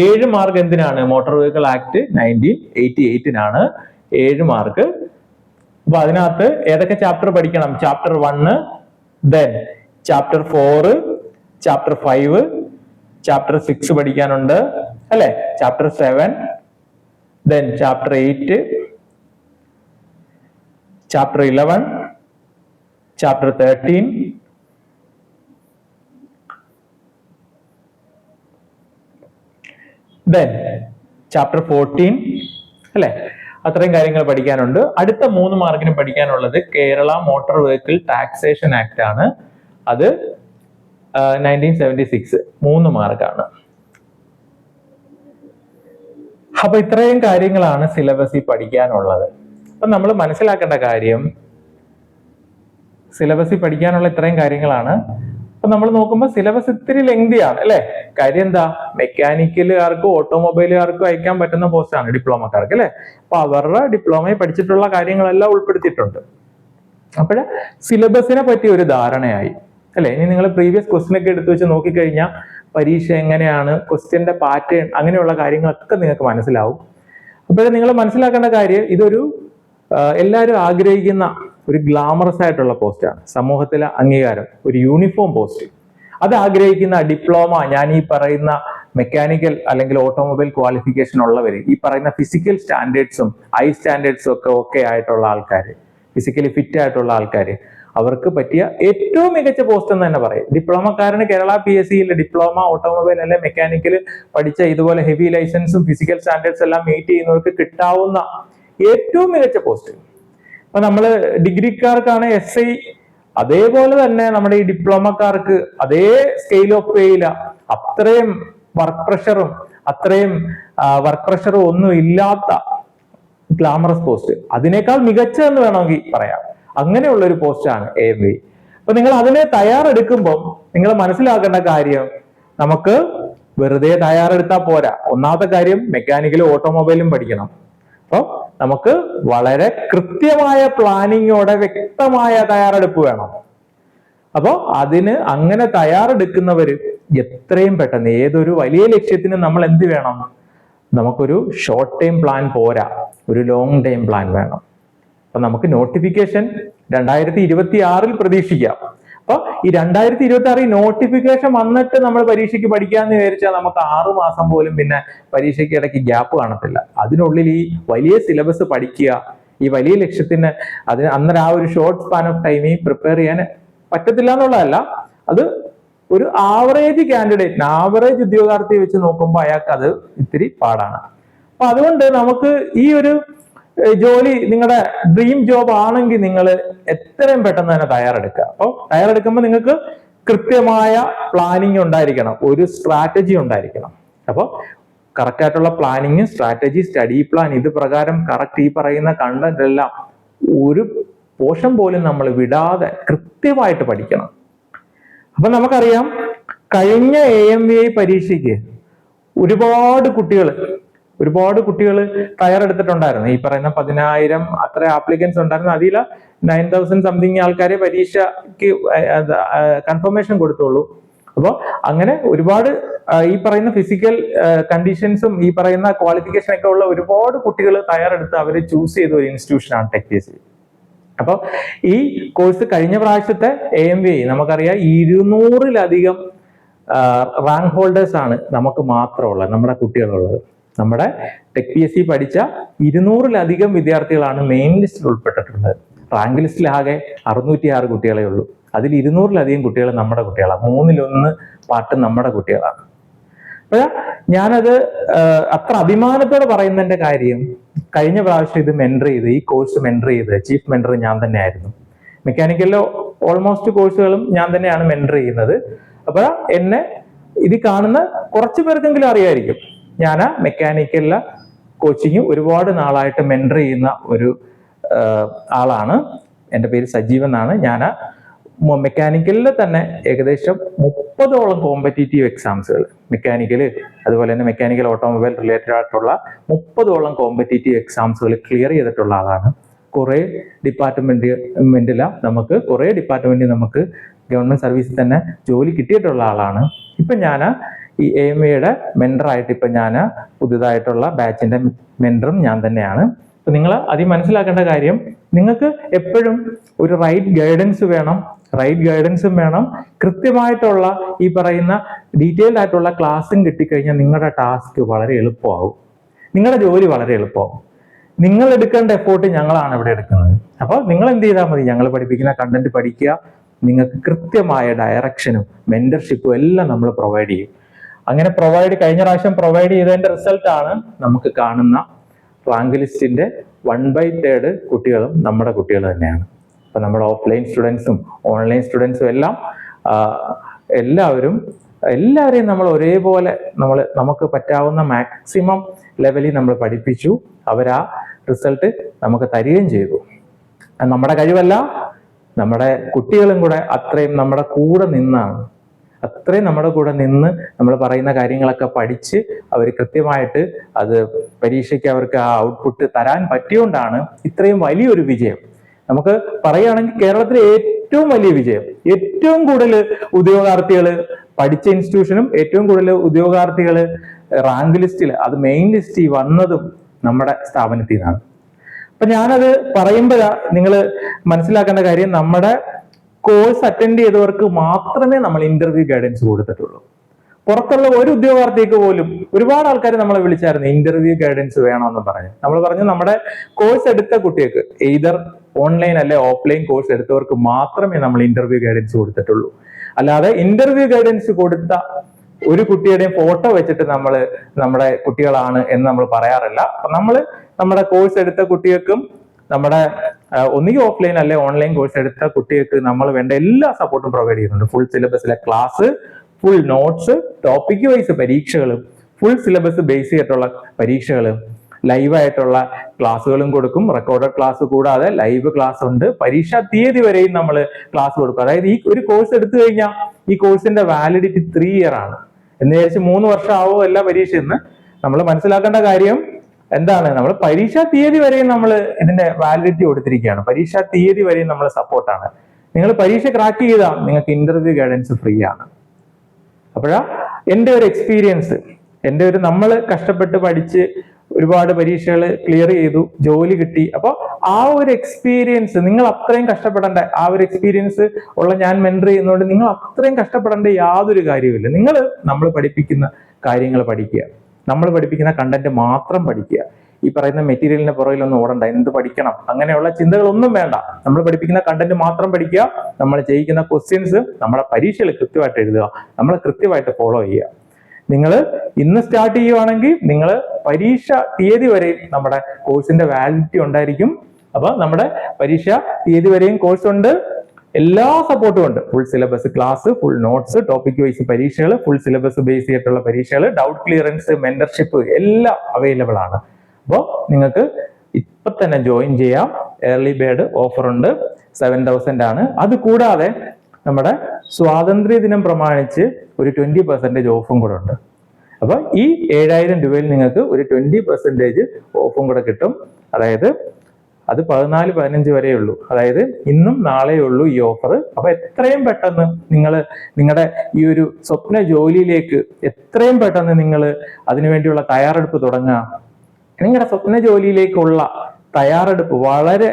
[SPEAKER 1] ഏഴ് മാർക്ക് എന്തിനാണ് motor vehicle act nineteen eighty എയ്റ്റിനാണ് ഏഴ് മാർക്ക്. അപ്പൊ അതിനകത്ത് ഏതൊക്കെ ചാപ്റ്റർ പഠിക്കണം? Chapter one then chapter four chapter five chapter six പഠിക്കാനുണ്ട് അല്ലെ? Chapter seven then chapter eight chapter eleven chapter thirteen then chapter fourteen അല്ലെ? അത്രയും കാര്യങ്ങൾ പഠിക്കാനുണ്ട്. അടുത്ത മൂന്ന് മാർക്കിന് പഠിക്കാനുള്ളത് Kerala motor vehicle taxation act ആണ്. അത് നയന്റീൻ സെവന്റി സിക്സ് മൂന്ന് മാർക്കാണ്. അപ്പൊ ഇത്രയും കാര്യങ്ങളാണ് സിലബസിൽ പഠിക്കാനുള്ളത്. അപ്പൊ നമ്മൾ മനസ്സിലാക്കേണ്ട കാര്യം സിലബസിൽ പഠിക്കാനുള്ള ഇത്രയും കാര്യങ്ങളാണ്. അപ്പൊ നമ്മൾ നോക്കുമ്പോൾ സിലബസ് ഇത്തിരി ലെങ്തിയാണ് അല്ലേ? കാര്യം എന്താ? മെക്കാനിക്കലുകാർക്കും ഓട്ടോമൊബൈലുകാർക്കും അയക്കാൻ പറ്റുന്ന പോസ്റ്റാണ് ഡിപ്ലോമക്കാർക്ക് അല്ലെ? അപ്പൊ അവരുടെ ഡിപ്ലോമയിൽ പഠിച്ചിട്ടുള്ള കാര്യങ്ങളെല്ലാം ഉൾപ്പെടുത്തിയിട്ടുണ്ട്. അപ്പോൾ സിലബസിനെ പറ്റി ഒരു ധാരണയായി. അല്ലെ? ഇനി നിങ്ങൾ പ്രീവിയസ് ക്വസ്റ്റ്യൻ ഒക്കെ എടുത്തു വെച്ച് നോക്കിക്കഴിഞ്ഞാൽ പരീക്ഷ എങ്ങനെയാണ് ക്വസ്റ്റ്യന്റെ പാറ്റേൺ അങ്ങനെയുള്ള കാര്യങ്ങളൊക്കെ നിങ്ങൾക്ക് മനസ്സിലാവും. അപ്പോഴേ നിങ്ങൾ മനസ്സിലാക്കേണ്ട കാര്യം ഇതൊരു എല്ലാവരും ആഗ്രഹിക്കുന്ന ഒരു ഗ്ലാമറസ് ആയിട്ടുള്ള പോസ്റ്റാണ് സമൂഹത്തിലെ അംഗീകാരം ഒരു യൂണിഫോം പോസ്റ്റ് അത് ആഗ്രഹിക്കുന്ന ഡിപ്ലോമ ഞാൻ ഈ പറയുന്ന മെക്കാനിക്കൽ അല്ലെങ്കിൽ ഓട്ടോമൊബൈൽ ക്വാളിഫിക്കേഷൻ ഉള്ളവർ ഈ പറയുന്ന ഫിസിക്കൽ സ്റ്റാൻഡേർഡ്സും ഐ സ്റ്റാൻഡേർഡ്സും ഒക്കെ ഓക്കെ ആയിട്ടുള്ള ആൾക്കാർ ഫിസിക്കലി ഫിറ്റ് ആയിട്ടുള്ള ആൾക്കാർ അവർക്ക് പറ്റിയ ഏറ്റവും മികച്ച പോസ്റ്റ് എന്ന് തന്നെ പറയും. ഡിപ്ലോമക്കാരന് കേരള പി എസ് സിയിൽ ഡിപ്ലോമ ഓട്ടോമൊബൈൽ അല്ലെ മെക്കാനിക്കൽ പഠിച്ച ഇതുപോലെ ഹെവി ലൈസൻസും ഫിസിക്കൽ സ്റ്റാൻഡേർഡ്സ് എല്ലാം മീറ്റ് ചെയ്യുന്നവർക്ക് കിട്ടാവുന്ന ഏറ്റവും മികച്ച പോസ്റ്റ് അപ്പൊ നമ്മൾ ഡിഗ്രിക്കാർക്കാണ് എസ് ഐ അതേപോലെ തന്നെ നമ്മുടെ ഈ ഡിപ്ലോമക്കാർക്ക് അതേ സ്കെയിൽ ഓഫ് പേയില അത്രയും വർക്ക് പ്രഷറും അത്രയും വർക്ക് പ്രഷറും ഒന്നും ഇല്ലാത്ത ഗ്ലാമറസ് പോസ്റ്റ് അതിനേക്കാൾ മികച്ച എന്ന് വേണമെങ്കിൽ പറയാം. അങ്ങനെയുള്ള ഒരു പോസ്റ്റാണ് എ എം വി അപ്പൊ നിങ്ങൾ അതിനെ തയ്യാറെടുക്കുമ്പോൾ നിങ്ങൾ മനസ്സിലാക്കേണ്ട കാര്യം നമുക്ക് വെറുതെ തയ്യാറെടുത്താൽ പോരാ. ഒന്നാമത്തെ കാര്യം മെക്കാനിക്കലും ഓട്ടോമൊബൈലും പഠിക്കണം. അപ്പോൾ നമുക്ക് വളരെ കൃത്യമായ പ്ലാനിങ്ങോടെ വ്യക്തമായ തയ്യാറെടുപ്പ് വേണം. അപ്പോൾ അതിന് അങ്ങനെ തയ്യാറെടുക്കുന്നവർ എത്രയും പെട്ടെന്ന് ഏതൊരു വലിയ ലക്ഷ്യത്തിന് നമ്മൾ എന്ത് വേണം? നമുക്കൊരു ഷോർട്ട് ടൈം പ്ലാൻ പോരാ. ഒരു ലോങ് ടൈം പ്ലാൻ വേണം. അപ്പൊ നമുക്ക് നോട്ടിഫിക്കേഷൻ രണ്ടായിരത്തി ഇരുപത്തി ആറിൽ പ്രതീക്ഷിക്കാം. അപ്പൊ ഈ രണ്ടായിരത്തി ഇരുപത്തി ആറിൽ നോട്ടിഫിക്കേഷൻ വന്നിട്ട് നമ്മൾ പരീക്ഷയ്ക്ക് പഠിക്കാന്ന് വിചാരിച്ചാൽ നമുക്ക് ആറു മാസം പോലും പിന്നെ പരീക്ഷയ്ക്ക് ഇടയ്ക്ക് ഗ്യാപ്പ് കാണത്തില്ല. അതിനുള്ളിൽ ഈ വലിയ സിലബസ് പഠിക്കുക ഈ വലിയ ലക്ഷ്യത്തിന് അതിന് അന്നേരം ആ ഒരു ഷോർട്ട് സ്പാൻ ഓഫ് ടൈമിൽ പ്രിപ്പയർ ചെയ്യാൻ പറ്റത്തില്ല എന്നുള്ളതല്ല. അത് ഒരു ആവറേജ് കാൻഡിഡേറ്റിന് ആവറേജ് ഉദ്യോഗാർത്ഥിയെ വെച്ച് നോക്കുമ്പോൾ അയാൾക്ക് അത് ഇത്തിരി പാടാണ്. അപ്പൊ അതുകൊണ്ട് നമുക്ക് ഈ ഒരു ജോലി നിങ്ങളുടെ ഡ്രീം ജോബ് ആണെങ്കിൽ നിങ്ങൾ എത്രയും പെട്ടെന്ന് തന്നെ തയ്യാറെടുക്കുക. അപ്പോൾ തയ്യാറെടുക്കുമ്പോൾ നിങ്ങൾക്ക് കൃത്യമായ പ്ലാനിങ് ഉണ്ടായിരിക്കണം. ഒരു സ്ട്രാറ്റജി ഉണ്ടായിരിക്കണം. അപ്പോൾ കറക്റ്റായിട്ടുള്ള പ്ലാനിങ് സ്ട്രാറ്റജി സ്റ്റഡി പ്ലാൻ ഇത് പ്രകാരം കറക്റ്റ് ഈ പറയുന്ന കണ്ടന്റ് എല്ലാം ഒരു പോഷൻ പോലും നമ്മൾ വിടാതെ കൃത്യമായിട്ട് പഠിക്കണം. അപ്പൊ നമുക്കറിയാം കഴിഞ്ഞ എ എം വി ഐ പരീക്ഷയ്ക്ക് ഒരുപാട് കുട്ടികൾ ഒരുപാട് കുട്ടികൾ തയ്യാറെടുത്തിട്ടുണ്ടായിരുന്നു. ഈ പറയുന്ന പതിനായിരം അത്ര ആപ്ലിക്കൻസ് ഉണ്ടായിരുന്നു. അതിൽ നയൻ തൗസൻഡ് സംതിങ് ആൾക്കാരെ പരീക്ഷയ്ക്ക് കൺഫർമേഷൻ കൊടുത്തുള്ളൂ. അപ്പോൾ അങ്ങനെ ഒരുപാട് ഈ പറയുന്ന ഫിസിക്കൽ കണ്ടീഷൻസും ഈ പറയുന്ന ക്വാളിഫിക്കേഷൻ ഒക്കെ ഉള്ള ഒരുപാട് കുട്ടികൾ തയ്യാറെടുത്ത് അവരെ ചൂസ് ചെയ്ത ഒരു ഇൻസ്റ്റിറ്റ്യൂഷനാണ് ടെക് പി എസ് അപ്പോൾ ഈ കോഴ്സ് കഴിഞ്ഞ പ്രാവശ്യത്തെ എ എം വി നമുക്കറിയാം ഇരുന്നൂറിലധികം റാങ്ക് ഹോൾഡേഴ്സ് ആണ് നമുക്ക് മാത്രമുള്ളത് നമ്മുടെ കുട്ടികളുള്ളത്. നമ്മുടെ ടെക് പി എസ് സി പഠിച്ച ഇരുന്നൂറിലധികം വിദ്യാർത്ഥികളാണ് മെയിൻ ലിസ്റ്റിൽ ഉൾപ്പെട്ടിട്ടുള്ളത്. റാങ്ക് ലിസ്റ്റിൽ ആകെ അറുന്നൂറ്റി ആറ് കുട്ടികളെ ഉള്ളൂ. അതിൽ ഇരുന്നൂറിലധികം കുട്ടികൾ നമ്മുടെ കുട്ടികളാണ് മൂന്നിലൊന്ന് പാട്ട് നമ്മുടെ കുട്ടികളാണ്. അപ്പോഴാ ഞാനത് അത്ര അഭിമാനത്തോടെ പറയുന്നതിന്റെ കാര്യം കഴിഞ്ഞ പ്രാവശ്യം ഇത് മെന്റർ ചെയ്ത് ഈ കോഴ്സ് മെന്റർ ചെയ്ത് ചീഫ് മെന്റർ ഞാൻ തന്നെയായിരുന്നു. മെക്കാനിക്കലിലെ ഓൾമോസ്റ്റ് കോഴ്സുകളും ഞാൻ തന്നെയാണ് മെന്റർ ചെയ്യുന്നത്. അപ്പോൾ എന്നെ ഇത് കാണുന്ന കുറച്ച് പേർക്കെങ്കിലും അറിയായിരിക്കും. ഞാൻ മെക്കാനിക്കലിലെ കോച്ചിങ് ഒരുപാട് നാളായിട്ട് മെന്റർ ചെയ്യുന്ന ഒരു ആളാണ്. എന്റെ പേര് സജീവ് എന്നാണ്. ഞാൻ മെക്കാനിക്കലിൽ തന്നെ ഏകദേശം മുപ്പതോളം കോമ്പറ്റീറ്റീവ് എക്സാംസുകൾ മെക്കാനിക്കൽ അതുപോലെ തന്നെ മെക്കാനിക്കൽ ഓട്ടോമൊബൈൽ റിലേറ്റഡ് ആയിട്ടുള്ള മുപ്പതോളം കോമ്പറ്റീറ്റീവ് എക്സാംസുകൾ ക്ലിയർ ചെയ്തിട്ടുള്ള ആളാണ്. കുറേ ഡിപ്പാർട്ട്മെന്റില നമുക്ക് കുറേ ഡിപ്പാർട്ട്മെന്റിൽ നമുക്ക് ഗവൺമെന്റ് സർവീസിൽ തന്നെ ജോലി കിട്ടിയിട്ടുള്ള ആളാണ്. ഇപ്പം ഞാൻ ഈ എ എം എയുടെ മെന്ററായിട്ട് ഇപ്പം ഞാൻ പുതിയതായിട്ടുള്ള ബാച്ചിന്റെ മെന്ററും ഞാൻ തന്നെയാണ്. അപ്പം നിങ്ങൾ അതി മനസ്സിലാക്കേണ്ട കാര്യം നിങ്ങൾക്ക് എപ്പോഴും ഒരു റൈറ്റ് ഗൈഡൻസ് വേണം. റൈറ്റ് ഗൈഡൻസും വേണം. കൃത്യമായിട്ടുള്ള ഈ പറയുന്ന ഡീറ്റെയിൽഡ് ആയിട്ടുള്ള ക്ലാസ്സും കിട്ടിക്കഴിഞ്ഞാൽ നിങ്ങളുടെ ടാസ്ക് വളരെ എളുപ്പമാകും നിങ്ങളുടെ ജോലി വളരെ എളുപ്പമാകും നിങ്ങൾ എടുക്കേണ്ട എഫോർട്ട് ഞങ്ങളാണ് ഇവിടെ എടുക്കുന്നത്. അപ്പോൾ നിങ്ങൾ എന്ത് ചെയ്താൽ മതി? ഞങ്ങൾ പഠിപ്പിക്കുന്ന കണ്ടന്റ് പഠിക്കുക. നിങ്ങൾക്ക് കൃത്യമായ ഡയറക്ഷനും മെന്റർഷിപ്പും എല്ലാം നമ്മൾ പ്രൊവൈഡ് ചെയ്യും. അങ്ങനെ പ്രൊവൈഡ് കഴിഞ്ഞ പ്രാവശ്യം പ്രൊവൈഡ് ചെയ്തതിന്റെ റിസൾട്ട് ആണ് നമുക്ക് കാണുന്ന റാങ്ക് ലിസ്റ്റിന്റെ വൺ ബൈ തേർഡ് കുട്ടികളും നമ്മുടെ കുട്ടികൾ തന്നെയാണ്. അപ്പൊ നമ്മുടെ ഓഫ്ലൈൻ സ്റ്റുഡൻസും ഓൺലൈൻ സ്റ്റുഡൻസും എല്ലാം എല്ലാവരും എല്ലാവരെയും നമ്മൾ ഒരേപോലെ നമ്മൾ നമുക്ക് പറ്റാവുന്ന മാക്സിമം ലെവലിൽ നമ്മൾ പഠിപ്പിച്ചു. അവർ ആ റിസൾട്ട് നമുക്ക് തരികയും ചെയ്തു. നമ്മുടെ കഴിവല്ല നമ്മുടെ കുട്ടികളും കൂടെ അത്രയും നമ്മുടെ കൂടെ നിന്നാണ്. അത്രയും നമ്മുടെ കൂടെ നിന്ന് നമ്മൾ പറയുന്ന കാര്യങ്ങളൊക്കെ പഠിച്ച് അവർ കൃത്യമായിട്ട് അത് പരീക്ഷയ്ക്ക് അവർക്ക് ആ ഔട്ട്പുട്ട് തരാൻ പറ്റിയോണ്ടാണ് ഇത്രയും വലിയൊരു വിജയം. നമുക്ക് പറയുകയാണെങ്കിൽ കേരളത്തിലെ ഏറ്റവും വലിയ വിജയം ഏറ്റവും കൂടുതൽ ഉദ്യോഗാർത്ഥികൾ പഠിച്ച ഇൻസ്റ്റിറ്റ്യൂഷനും ഏറ്റവും കൂടുതൽ ഉദ്യോഗാർത്ഥികൾ റാങ്ക് ലിസ്റ്റിൽ അത് മെയിൻ ലിസ്റ്റിൽ വന്നതും നമ്മുടെ സ്ഥാപനത്തിൽ നിന്നാണ് അപ്പൊ ഞാനത് പറയുമ്പോഴാ നിങ്ങൾ മനസ്സിലാക്കേണ്ട കാര്യം നമ്മുടെ കോഴ്സ് അറ്റൻഡ് ചെയ്തവർക്ക് മാത്രമേ നമ്മൾ ഇന്റർവ്യൂ ഗൈഡൻസ് കൊടുത്തിട്ടുള്ളൂ. പുറത്തുള്ള ഒരു ഉദ്യോഗാർത്ഥിക്ക് പോലും ഒരുപാട് ആൾക്കാർ നമ്മളെ വിളിച്ചായിരുന്നു ഇന്റർവ്യൂ ഗൈഡൻസ് വേണമെന്ന് പറഞ്ഞു. നമ്മൾ പറഞ്ഞു നമ്മുടെ കോഴ്സ് എടുത്ത കുട്ടികൾക്ക് എയ്തർ ഓൺലൈൻ അല്ലെ ഓഫ്ലൈൻ കോഴ്സ് എടുത്തവർക്ക് മാത്രമേ നമ്മൾ ഇന്റർവ്യൂ ഗൈഡൻസ് കൊടുത്തിട്ടുള്ളൂ. അല്ലാതെ ഇന്റർവ്യൂ ഗൈഡൻസ് കൊടുത്ത ഒരു കുട്ടിയുടെയും ഫോട്ടോ വെച്ചിട്ട് നമ്മൾ നമ്മുടെ കുട്ടികളാണ് എന്ന് നമ്മൾ പറയാറില്ല. അപ്പൊ നമ്മൾ നമ്മുടെ കോഴ്സ് എടുത്ത കുട്ടികൾക്കും നമ്മുടെ ഒന്നുകിൽ ഓഫ്ലൈൻ അല്ലെ ഓൺലൈൻ കോഴ്സ് എടുത്ത കുട്ടികൾക്ക് നമ്മൾ വേണ്ട എല്ലാ സപ്പോർട്ടും പ്രൊവൈഡ് ചെയ്യുന്നുണ്ട്. Full സിലബസിലെ class full notes topic wise പരീക്ഷകളും ഫുൾ സിലബസ് ബേസ് ചെയ്തിട്ടുള്ള പരീക്ഷകൾ ലൈവായിട്ടുള്ള ക്ലാസ്സുകളും കൊടുക്കും. റെക്കോർഡഡ് ക്ലാസ് കൂടാതെ ലൈവ് ക്ലാസ് ഉണ്ട്. പരീക്ഷാ തീയതി വരെയും നമ്മൾ ക്ലാസ് കൊടുക്കും. അതായത് ഈ ഒരു കോഴ്സ് എടുത്തു കഴിഞ്ഞാൽ ഈ കോഴ്സിന്റെ വാലിഡിറ്റി ത്രീ ഇയർ ആണ്. എന്ന് വിചാരിച്ച് മൂന്ന് വർഷം ആവോ എല്ലാ പരീക്ഷ എന്ന് നമ്മൾ മനസ്സിലാക്കേണ്ട കാര്യം എന്താണ് നമ്മൾ പരീക്ഷാ തീയതി വരെയും നമ്മൾ ഇതിന്റെ വാലിഡിറ്റി കൊടുത്തിരിക്കുകയാണ്. പരീക്ഷാ തീയതി വരെയും നമ്മൾ സപ്പോർട്ടാണ് നിങ്ങൾ പരീക്ഷ ക്രാക്ക് ചെയ്താൽ നിങ്ങൾക്ക് ഇന്റർവ്യൂ ഗൈഡൻസ് ഫ്രീ ആണ്. അപ്പോഴാ എന്റെ ഒരു എക്സ്പീരിയൻസ് എന്റെ ഒരു നമ്മൾ കഷ്ടപ്പെട്ട് പഠിച്ച് ഒരുപാട് പരീക്ഷകൾ ക്ലിയർ ചെയ്തു ജോലി കിട്ടി. അപ്പോൾ ആ ഒരു എക്സ്പീരിയൻസ് നിങ്ങൾ അത്രയും കഷ്ടപ്പെടേണ്ട ആ ഒരു എക്സ്പീരിയൻസ് ഉള്ള ഞാൻ മെന്റർ ചെയ്യുന്നതുകൊണ്ട് നിങ്ങൾ അത്രയും കഷ്ടപ്പെടേണ്ട യാതൊരു കാര്യവുമില്ല. നിങ്ങൾ നമ്മൾ പഠിപ്പിക്കുന്ന കാര്യങ്ങൾ പഠിക്കുക. നമ്മൾ പഠിപ്പിക്കുന്ന കണ്ടന്റ് മാത്രം പഠിക്കുക. ഈ പറയുന്ന മെറ്റീരിയലിന് പുറകിലൊന്നും ഓടണ്ട. എന്ത് പഠിക്കണം? അങ്ങനെയുള്ള ചിന്തകളൊന്നും വേണ്ട. നമ്മൾ പഠിപ്പിക്കുന്ന കണ്ടന്റ് മാത്രം പഠിക്കുക. നമ്മൾ ചെയ്യിക്കുന്ന ക്വസ്റ്റ്യൻസ് നമ്മളെ പരീക്ഷയിൽ കൃത്യമായിട്ട് എഴുതുക. നമ്മൾ കൃത്യമായിട്ട് ഫോളോ ചെയ്യുക. നിങ്ങൾ ഇന്ന് സ്റ്റാർട്ട് ചെയ്യുവാണെങ്കിൽ നിങ്ങൾ പരീക്ഷ തീയതി വരെ നമ്മുടെ കോഴ്സിന്റെ വാലിഡിറ്റി ഉണ്ടായിരിക്കും. അപ്പൊ നമ്മുടെ പരീക്ഷ തീയതി വരെയും കോഴ്സ് ഉണ്ട്. എല്ലാ സപ്പോർട്ടും ഉണ്ട്. Full syllabus class full notes topic wise പരീക്ഷകൾ ഫുൾ സിലബസ് ബേസ് ചെയ്തിട്ടുള്ള പരീക്ഷകൾ ഡൗട്ട് ക്ലിയറൻസ് മെന്റർഷിപ്പ് എല്ലാം അവൈലബിൾ ആണ്. അപ്പോൾ നിങ്ങൾക്ക് ഇപ്പൊ തന്നെ ജോയിൻ ചെയ്യാം. ഏർലി ബേഡ് ഓഫർ ഉണ്ട്. സെവൻ തൗസൻഡ് ആണ്. അത് കൂടാതെ നമ്മുടെ സ്വാതന്ത്ര്യ ദിനം പ്രമാണിച്ച് ഒരു ട്വന്റി പെർസെന്റേജ് ഓഫും കൂടെ ഉണ്ട്. അപ്പൊ ഈ ഏഴായിരം രൂപയിൽ നിങ്ങൾക്ക് ഒരു ട്വന്റി പെർസെന്റേജ് ഓഫും കൂടെ കിട്ടും. അതായത് അത് പതിനാല് പതിനഞ്ച് വരെ ഉള്ളൂ. അതായത് ഇന്നും നാളെ ഉള്ളൂ ഈ ഓഫർ അപ്പൊ എത്രയും പെട്ടെന്ന് നിങ്ങൾ നിങ്ങളുടെ ഈ ഒരു സ്വപ്ന ജോലിയിലേക്ക് എത്രയും പെട്ടെന്ന് നിങ്ങൾ അതിനുവേണ്ടിയുള്ള തയ്യാറെടുപ്പ് തുടങ്ങുക. നിങ്ങളുടെ സ്വപ്ന ജോലിയിലേക്കുള്ള തയ്യാറെടുപ്പ് വളരെ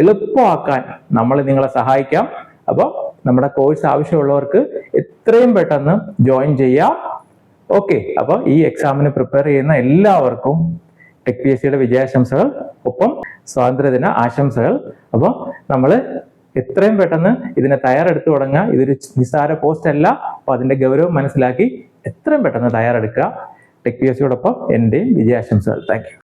[SPEAKER 1] എളുപ്പമാക്കാൻ നമ്മൾ നിങ്ങളെ സഹായിക്കാം. അപ്പോൾ നമ്മുടെ കോഴ്സ് ആവശ്യമുള്ളവർക്ക് എത്രയും പെട്ടെന്ന് ജോയിൻ ചെയ്യാം. ഓക്കെ അപ്പോൾ ഈ എക്സാമിന് പ്രിപ്പയർ ചെയ്യുന്ന എല്ലാവർക്കും ടെക് പി എസ് സിയുടെ വിജയാശംസകൾ. ഒപ്പം സ്വാതന്ത്ര്യദിന ആശംസകൾ. അപ്പോൾ നമ്മൾ എത്രയും പെട്ടെന്ന് ഇതിനെ തയ്യാറെടുത്ത് തുടങ്ങുക. ഇതൊരു നിസ്സാര പോസ്റ്റ് അല്ല അപ്പോൾ അതിന്റെ ഗൗരവം മനസ്സിലാക്കി എത്രയും പെട്ടെന്ന് തയ്യാറെടുക്കുക. ടെക് പി എസ് സിയോടൊപ്പം എന്റെയും വിജയാശംസകൾ. താങ്ക്